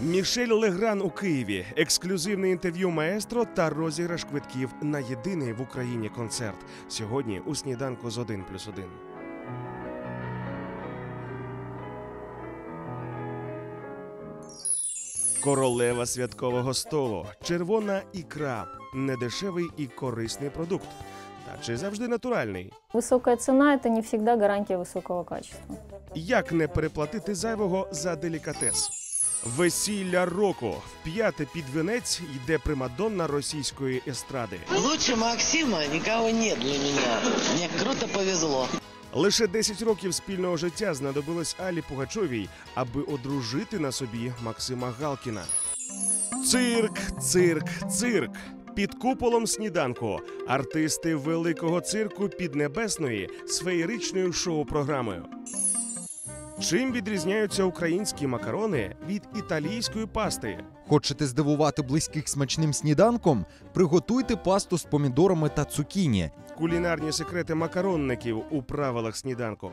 Мішель Легран у Києві. Ексклюзивне інтерв'ю маестро та розіграш квитків на єдиний в Україні концерт. Сьогодні у сніданку з 1 плюс 1. Королева святкового столу. Червона ікра. Недешевий і корисний продукт. Та чи завжди натуральний? Высокая цена – это не всегда гарантия высокого качества. Як не переплатити зайвого за делікатес? Весілля року в п'яте під вінець йде примадонна російської естради. Лучше Максима никого нет для меня. Мне круто повезло. Лише 10 років спільного життя знадобилось Алі Пугачовій, аби одружити на собі Максима Галкіна. Цирк, цирк, цирк. Під куполом сніданку артисти великого цирку Піднебесної з феєричною шоу-програмою. Чим відрізняються українські макарони від італійської пасти? Хочете здивувати близьких смачним сніданком? Приготуйте пасту з помідорами та цукіні. Кулінарні секрети макаронників у правилах сніданку.